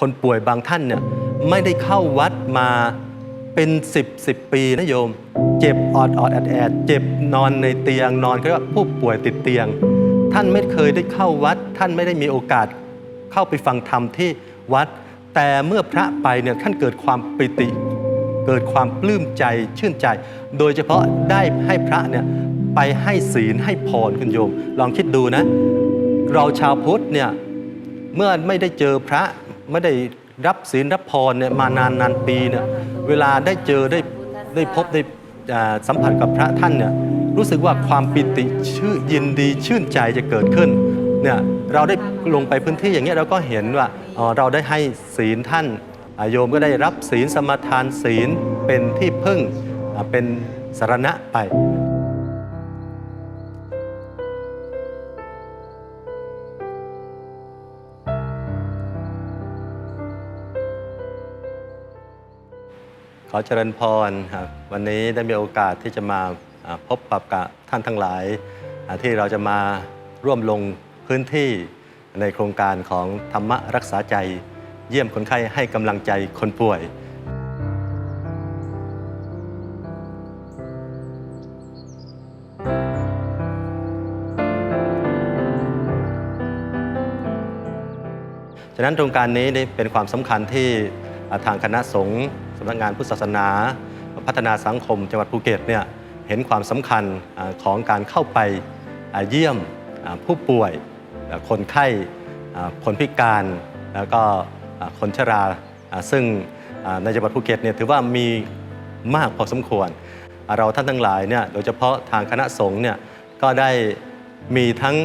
คนป่วยบางท่านเนี่ยไม่ได้เข้าวัดมาเป็น 10 10 ปีนะโยม เจ็บออดออดแอดแอดเจ็บนอนในเตียงนอนก็เรียกว่าผู้ป่วยติดเตียง ท่านไม่เคยได้เข้าวัด ท่านไม่ได้มีโอกาสเข้าไปฟังธรรมที่วัด แต่เมื่อพระไปเนี่ยท่านเกิดความปิติ เกิดความปลื้มใจชื่นใจ โดยเฉพาะได้ให้พระเนี่ยไปให้ศีลให้พรคุณโยม ลองคิดดูนะ เราชาวพุทธเนี่ยเมื่อไม่ได้เจอพระ ไม่ได้รับศีลรับพรเนี่ยมานานนานปีเนี่ยเวลาได้เจอได้ได้พบได้สัมผัสกับพระท่านเนี่ยรู้สึกว่าความปิติชื่อยินดีชื่นใจจะเกิดขึ้นเนี่ยเราได้ลงไปพื้นที่อย่างเงี้ยเราก็เห็นว่าเราได้ให้ศีลท่านอ่าโยมก็ได้รับศีลสมาทานศีลเป็นที่พึ่งเป็นสารณะไป ขอเจริญพรครับวันนี้ได้มีโอกาสที่จะมาพบปรับกับท่านทั้งหลาย ที่เราจะมาร่วมลงพื้นที่ในโครงการของธรรมรักษาใจ เยี่ยมคนไข้ให้กำลังใจคนป่วย ฉะนั้นโครงการนี้เป็นความสำคัญที่ทางคณะสงฆ์ำนักงานพุทธศาสนา พัฒนาสังคมจังหวัดภูเก็ตเนี่ยเห็นความสำคัญของการเข้าไปเยี่ยมผู้ป่วยคนไข้คนพิการ แล้วก็คนชราซึ่งในจังหวัดภูเก็ตเนี่ยถือว่ามีมากพอสมควร เราท่านทั้งหลายเนี่ยโดยเฉพาะทางคณะสงฆ์เนี่ยก็ได้มีทั้ง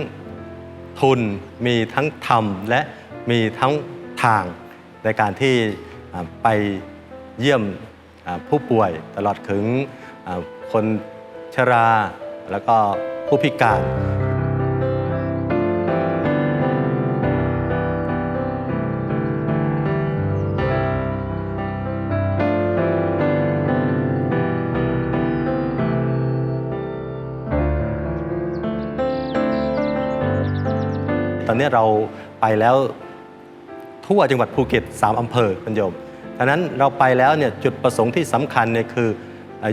ทุน มีทั้งธรรม และมีทั้งทางในการที่ไป เยี่ยมผู้ป่วยตลอดถึงคนชรา แล้วก็ผู้พิการตอนนี้เราไปแล้วทั่วจังหวัดภูเก็ต 3 อำเภอคุณโยม ดังนั้นเราไปแล้วเนี่ยจุดประสงค์ที่สำคัญเนี่ยคือ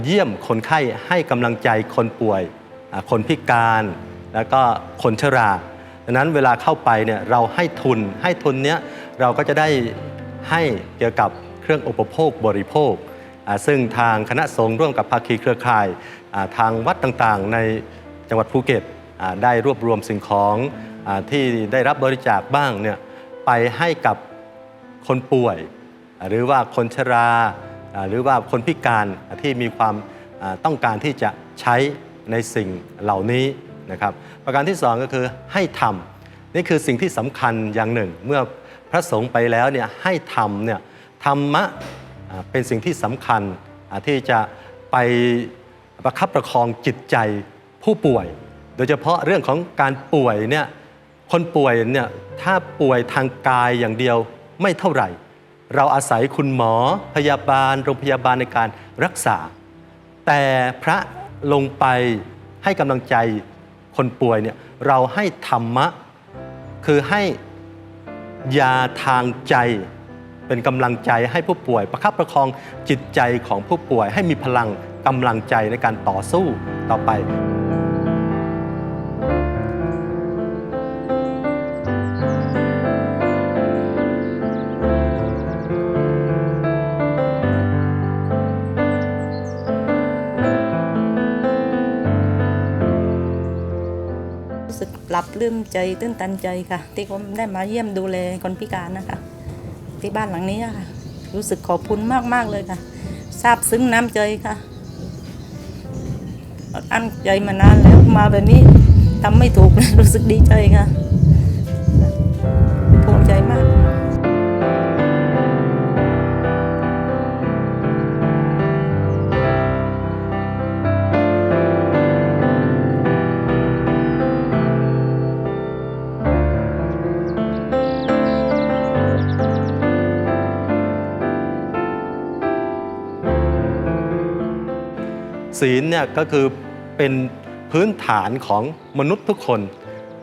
เยี่ยมคนไข้ให้กำลังใจคนป่วย คนพิการ แล้วก็คนชราดังนั้นเวลาเข้าไปเนี่ยเราให้ทุนให้ทุนเนี้ยเราก็จะได้ให้เกี่ยวกับเครื่องอุปโภคบริโภค ซึ่งทางคณะสงฆ์ร่วมกับภาคีเครือข่ายทางวัดต่างๆ ในจังหวัดภูเก็ตได้รวบรวมสิ่งของอที่ได้รับบริจาคบ้างเนี่ยไปให้กับคนป่วย หรือว่าคนชราหรือว่าคนพิการที่มีความต้องการที่จะใช้ในสิ่งเหล่านี้นะครับ ประการที่สองก็คือให้ทำนี่คือสิ่งที่สำคัญอย่างหนึ่ง เมื่อพระสงฆ์ไปแล้วเนี่ยให้ทำเนี่ยธรรมะเป็นสิ่งที่สำคัญที่จะไปประคับประคองจิตใจผู้ป่วย โดยเฉพาะเรื่องของการป่วยเนี่ยคนป่วยเนี่ยถ้าป่วยทางกายอย่างเดียวไม่เท่าไหร่ เราอาศัยคุณหมอพยาบาล โรงพยาบาลในการรักษา แต่พระลงไปให้กำลังใจคนป่วยเนี่ยเราให้ธรรมะ คือให้ยาทางใจเป็นกำลังใจให้ผู้ป่วย ประคับประคองจิตใจของผู้ป่วย ให้มีพลังกำลังใจในการต่อสู้ต่อไป ปลื้มใจตื้นตันใจค่ะ ที่ผมได้มาเยี่ยมดูแลคนพิการนะคะ ที่บ้านหลังนี้ค่ะ รู้สึกขอบคุณมากมากเลยค่ะซาบซึ้งน้ำใจค่ะอันใจมานานแล้วมาแบบนี้ทำไม่ถูกรู้สึกดีใจค่ะ ศีลเนี่ยก็คือเป็นพื้นฐานของมนุษย์ทุกคน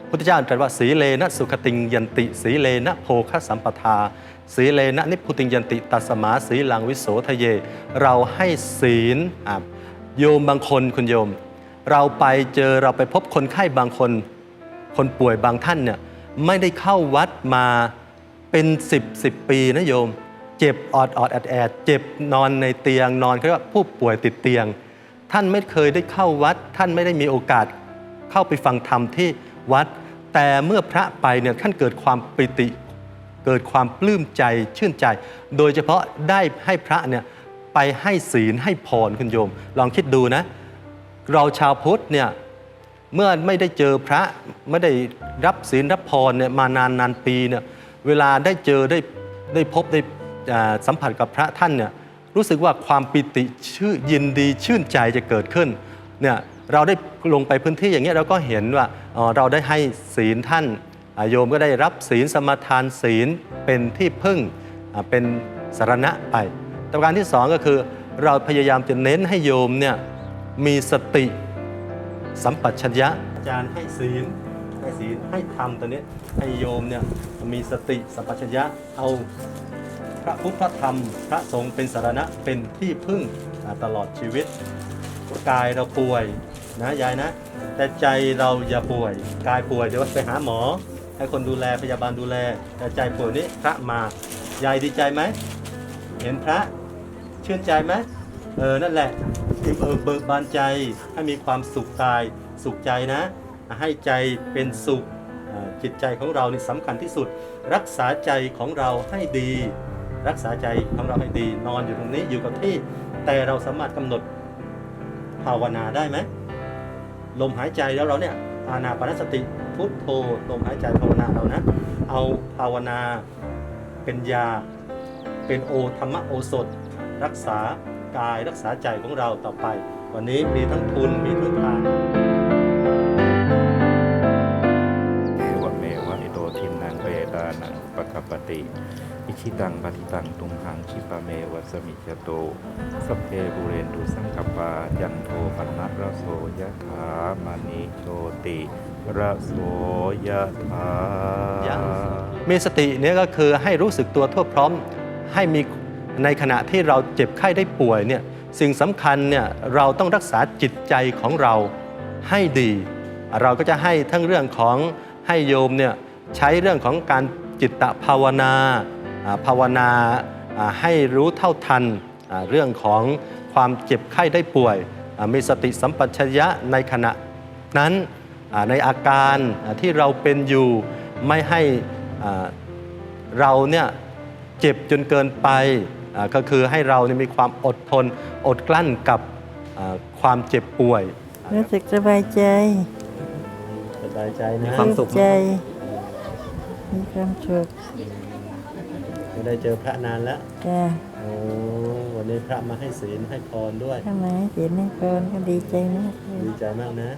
พุทธเจ้าตรัสว่าสีเลนะสุขติงยันติ สีเลนะโภคสัมปทา สีเลนะนิพุติงยันติตัสมาสีลังวิโสทะเย เราให้ศีลอะโยมบางคนคุณโยม เราไปเจอเราไปพบคนไข้บางคน คนป่วยบางท่านเนี่ยไม่ได้เข้าวัดมาเป็น10 10ปีนะโยม เจ็บออดออดแอดแอดเจ็บนอนในเตียงนอนเขาเรียกว่าผู้ป่วยติดเตียง ท่านไม่เคยได้เข้าวัด ท่านไม่ได้มีโอกาสเข้าไปฟังธรรมที่วัด แต่เมื่อพระไปเนี่ยท่านเกิดความปิติ เกิดความปลื้มใจชื่นใจ โดยเฉพาะได้ให้พระเนี่ยไปให้ศีลให้พรคุณโยม ลองคิดดูนะ เราชาวพุทธเนี่ยเมื่อไม่ได้เจอพระไม่ได้รับศีลรับพรเนี่ยมานานนานปีเนี่ยเวลาได้เจอได้ได้พบได้สัมผัสกับพระท่านเนี่ย รู้สึกว่าความปิติชื่อยินดีชื่นใจจะเกิดขึ้นเนี่ยเราได้ลงไปพื้นที่อย่างเงี้ยเราก็เห็นว่าเราได้ให้ศีลท่านโยมก็ได้รับศีลสมาทานศีลเป็นที่พึ่งเป็นสารณะไปแต่ประการที่สองก็คือเราพยายามจะเน้นให้โยมเนี่ยมีสติสัมปชัญญะอาจารย์ให้ศีลให้ศีลให้ธรรมตัวนี้ให้โยมเนี่ยมีสติสัมปชัญญะเอา พระพุทธธรรม พระสงฆ์เป็นสารณะเป็นที่พึ่งตลอดชีวิต กายเราป่วยนะยายนะ แต่ใจเราอย่าป่วย กายป่วยเดี๋ยวไปหาหมอ ให้คนดูแลพยาบาลดูแล แต่ใจป่วยนี้พระมายายดีใจไหมเห็นพระชื่นใจไหมเออนั่นแหละอิ่มเอิบเบิกบานใจให้มีความสุขกาย สุขใจนะ ให้ใจเป็นสุขจิตใจของเรานี่สำคัญที่สุด รักษาใจของเราให้ดี รักษาใจของเราให้ดี นอนอยู่ตรงนี้อยู่กับที่ แต่เราสามารถกำหนดภาวนาได้ไหมลมหายใจแล้วเราเนี่ยอานาปานสติพุทโธลมหายใจภาวนาเรานะ เอาภาวนาเป็นยา เป็นโอธรรมโอสถ รักษากายรักษาใจของเราต่อไป วันนี้มีทั้งทุนมีทั้งทานเอวเมวะอิโตทินังเปตานัง ปะกปปติ อิชิตังปฏิตังตุมหังคิปะเมวะสมิจโตสัพเพบุเรนตุสังกปายันโทปนัสระโสยะถามณิโชติระโสยะถามีสติเนี่ยก็คือให้รู้สึกตัวทั่วพร้อมให้มีในขณะที่เราเจ็บไข้ได้ป่วยเนี่ยสิ่งสำคัญเนี่ยเราต้องรักษาจิตใจของเราให้ดี เราก็จะให้ทั้งเรื่องของให้โยมเนี่ยใช้เรื่องของการ จิตตภาวนาอ่าภาวนาอ่าให้รู้เท่าทันอ่าเรื่องของความเจ็บไข้ได้ป่วยอ่ามีสติสัมปชัญญะในขณะนั้นอ่าในอาการอ่าที่เราเป็นอยู่ไม่ให้อ่าเราเนี่ยเจ็บจนเกินไปอ่าก็คือให้เราเนี่ยมีความอดทนอดกลั้นกับอ่าความเจ็บป่วย รู้สึกสบายใจ สบายใจนะความสุขใจ มีความสุขไม่ได้เจอพระนานแล้วจ้าโอ้วันนี้พระมาให้ศีลให้พรด้วยทำไมเสียงให้พรก็ดีใจมากเลยดีใจมากนะ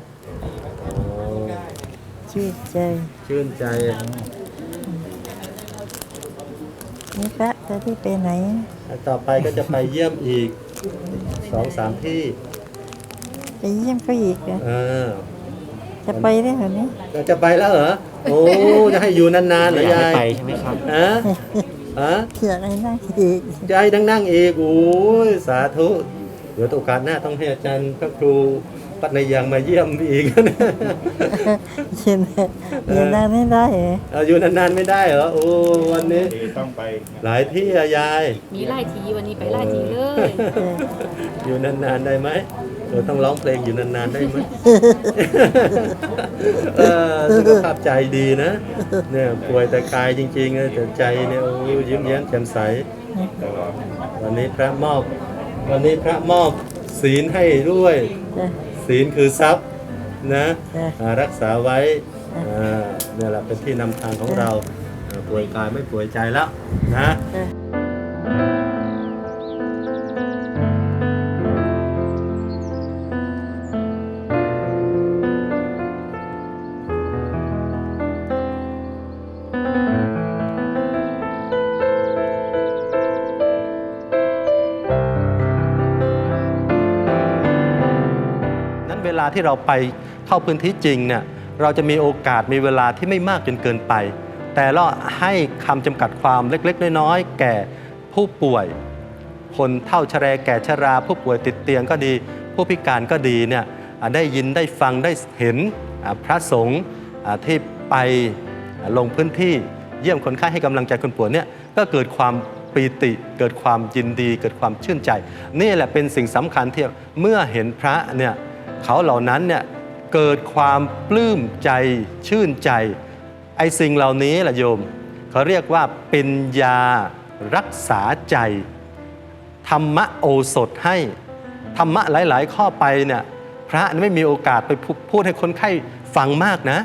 โอ้ชื่นใจชื่นใจนี่พระจะที่ไปไหนต่อไปก็จะไปเยี่ยมอีกสองสามที่ไปเยี่ยมเขาอีกเหรอเออจะไปได้เหรอเนี่ยเราจะไปแล้วเหรอ โอ้จะให้อยู่นานๆเหรอยายไปใช่ไหมครับฮะฮะอยากให้นั่งอีกยายนั่งนั่งอีกโอ้ยสาธุ เดี๋ยวโอกาสหน้าต้องให้อาจารย์พระครูปัตนยังมาเยี่ยมอีกยืนยืนนั่งไม่ได้เหรอเอาอยู่นานๆไม่ได้เหรอโอ้วันนี้ดีต้องไปหลายที่อะยาย มีไล่ทีวันนี้ไปไล่ทีเลยเอออยู่นานๆได้ไหม เราต้องร้องเพลงอยู่นานๆได้ไหม เออสุขภาพใจดีนะ เนี่ยป่วยแต่กายจริงๆนะแต่ใจเนี่ยโอ้ยิ้มแย้มแจ่มใสตลอดวันนี้พระมอบ วันนี้พระมอบศีลให้ด้วยจ้ะศีลคือทรัพย์นะจ้ะอ่ารักษาไว้อ่าเนี่ยแหละเป็นที่นำทางของเราอ่าป่วยกายไม่ป่วยใจแล้วนะจ้ะาที่เราไปเข้าพื้นที่จริงเนี่ยเราจะมีโอกาสมีเวลาที่ไม่มากจนเกินไป แต่เราให้คำจำกัดความเล็กๆ น้อยๆ แก่ผู้ป่วย คนเฒ่าชะแรแก่ชรา ผู้ป่วยติดเตียงก็ดี ผู้พิการก็ดีเนี่ยได้ยินได้ฟังได้เห็นพระสงฆ์ที่ไปลงพื้นที่เยี่ยมคนไข้ให้กำลังใจคนป่วยเนี่ยก็เกิดความปีติเกิดความยินดี เกิดความชื่นใจ นี่แหละเป็นสิ่งสำคัญที่เมื่อเห็นพระเนี่ย เขาเหล่านั้นเนี่ยเกิดความปลื้มใจชื่นใจ ไอ้สิ่งเหล่านี้แหละโยม เขาเรียกว่าเป็นยารักษาใจ ธรรมะโอสถให้ ธรรมะหลาย ๆ ข้อไปเนี่ยพระไม่มีโอกาสไปพูดให้คนไข้ฟังมากนะ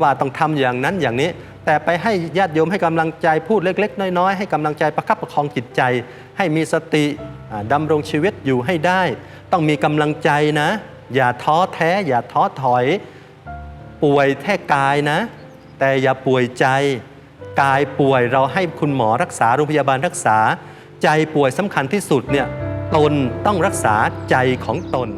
ว่าต้องทำอย่างนั้นอย่างนี้ แต่ไปให้ญาติโยมให้กำลังใจพูดเล็ก ๆ น้อย ๆ ให้กำลังใจประคับประคองจิตใจ ให้มีสติอ่าดำรงชีวิตอยู่ให้ได้ ต้องมีกำลังใจนะ อย่าท้อแท้ อย่าท้อถอย ป่วยแท้กายนะ แต่อย่าป่วยใจ กายป่วยเราให้คุณหมอรักษาโรงพยาบาลรักษา ใจป่วยสำคัญที่สุดเนี่ยตนต้องรักษาใจของตน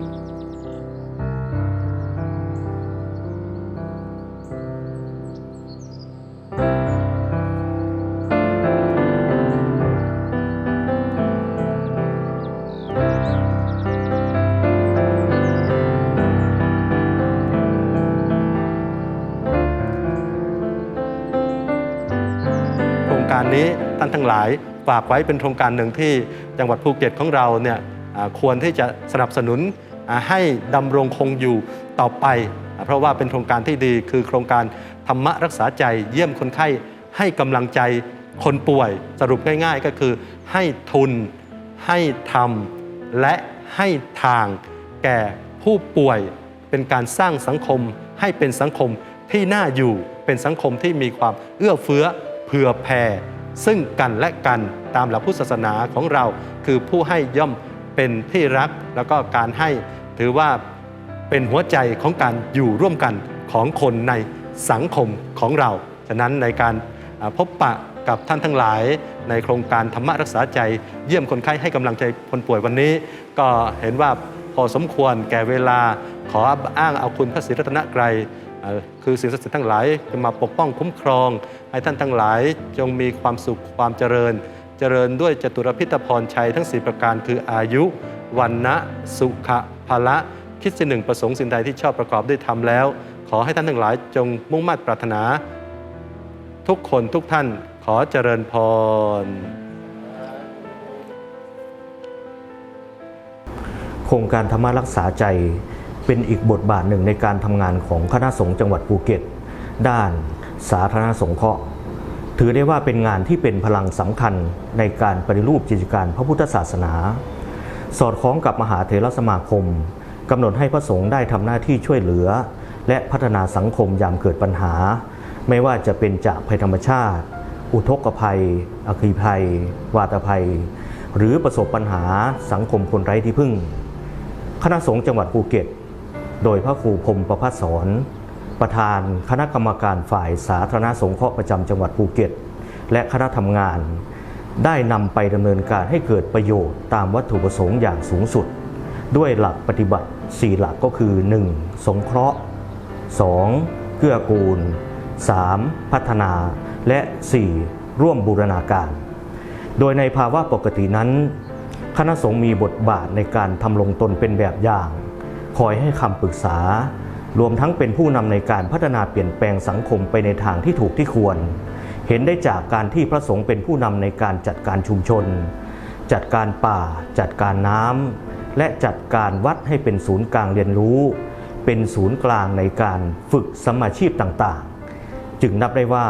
ฝากไว้เป็นโครงการหนึ่งที่จังหวัดภูเก็ตของเราเนี่ยควรที่จะสนับสนุนให้ดำรงคงอยู่ต่อไป เพราะว่าเป็นโครงการที่ดีคือโครงการธรรมะรักษาใจ เยี่ยมคนไข้ให้กำลังใจคนป่วย สรุปง่ายๆ ก็คือ ให้ทุน ให้ธรรมและให้ทางแก่ผู้ป่วย เป็นการสร้างสังคม ให้เป็นสังคมที่น่าอยู่เป็นสังคมที่มีความเอื้อเฟื้อเผื่อแผ่ ซึ่งกันและกันตามหลักพุทธศาสนาของเรา คือผู้ให้ย่อมเป็นที่รัก แล้วก็การให้ถือว่าเป็นหัวใจของการอยู่ร่วมกันของคนในสังคมของเรา ฉะนั้นในการพบปะกับท่านทั้งหลาย ในโครงการธรรมะรักษาใจ เยี่ยมคนไข้ให้กำลังใจคนป่วยวันนี้ ก็เห็นว่าพอสมควรแก่เวลาขออ้างเอาคุณพระศรีรัตนตรัย คือสิ่งศักดิ์สิทธิ์ทั้งหลายจะมาปกป้องคุ้มครอง ให้ท่านทั้งหลายจงมีความสุขความเจริญ เจริญด้วยจตุรพิธพรชัยทั้ง 4 ประการคืออายุวันนะสุขะภละ คิดสิ่งหนึ่งประสงค์สิ่งใดที่ชอบประกอบด้วยทำแล้ว ขอให้ท่านทั้งหลายจงมุ่งมั่นปรารถนา ทุกคนทุกท่านขอเจริญพร โครงการธรรมรักษาใจ เป็นอีกบทบาทหนึ่งในการทำงานของคณะสงฆ์จังหวัดภูเก็ต ด้านสาธารณสงเคราะห์ถือได้ว่าเป็นงานที่เป็นพลังสำคัญในการปฏิรูปกิจการพระพุทธศาสนา สอดคล้องกับมหาเถรสมาคมกำหนดให้พระสงฆ์ได้ทำหน้าที่ช่วยเหลือ และพัฒนาสังคมยามเกิดปัญหา ไม่ว่าจะเป็นจากภัยธรรมชาติ อุทกภัย อคีภัย วาตภัย หรือประสบปัญหาสังคมคนไร้ที่พึ่ง คณะสงฆ์จังหวัดภูเก็ต โดยพระครูพรมประพัฒสอนประธานคณะกรรมการฝ่ายสาธารณสงเคราะห์ประจำจังหวัดภูเก็ต และคณะทำงาน ได้นำไปดำเนินการให้เกิดประโยชน์ตามวัตถุประสงค์อย่างสูงสุด ด้วยหลักปฏิบัติ 4 หลักก็คือ 1. สงเคราะห์ 2. เกื้อกูล 3. พัฒนา และ 4. ร่วมบูรณาการ โดยในภาวะปกตินั้น คณะสงฆ์มีบทบาทในการทำลงตนเป็นแบบอย่าง คอยให้คำปรึกษา รวมทั้งเป็นผู้นำในการพัฒนาเปลี่ยนแปลงสังคมไปในทางที่ถูกที่ควร เห็นได้จากการที่พระสงฆ์เป็นผู้นำในการจัดการชุมชน จัดการป่า จัดการน้ำและจัดการวัดให้เป็นศูนย์กลางเรียนรู้ เป็นศูนย์กลางในการฝึกสมมาชีพต่างๆ จึงนับได้ว่า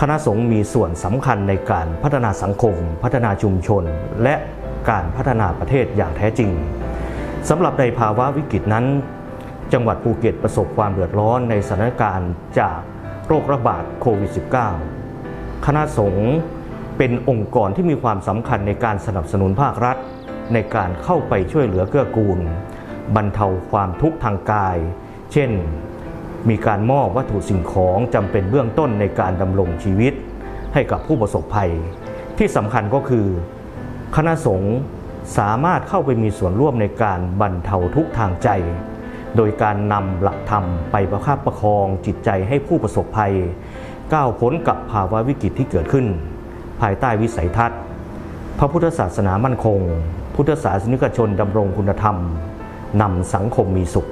คณะสงฆ์มีส่วนสำคัญในการพัฒนาสังคม พัฒนาชุมชน และการพัฒนาประเทศอย่างแท้จริง สำหรับในภาวะวิกฤตนั้น จังหวัดภูเก็ตประสบความเดือดร้อนในสถานการณ์จากโรคระบาดโควิด -19 คณะสงฆ์เป็นองค์กรที่มีความสำคัญในการสนับสนุนภาครัฐ ในการเข้าไปช่วยเหลือเกื้อกูล บรรเทาความทุกข์ทางกาย เช่น มีการมอบวัตถุสิ่งของจำเป็นเบื้องต้นในการดำรงชีวิต ให้กับผู้ประสบภัย ที่สำคัญก็คือ คณะสงฆ์ สามารถเข้าไปมีส่วนร่วมในการบรรเทาทุกทางใจ โดยการนำหลักธรรมไปประคับประคองจิตใจให้ผู้ประสบภัย ก้าวพ้นกับภาวะวิกฤตที่เกิดขึ้น ภายใต้วิสัยทัศน์ พระพุทธศาสนามั่นคง พุทธศาสนิกชนดำรงคุณธรรมนำสังคมมีสุข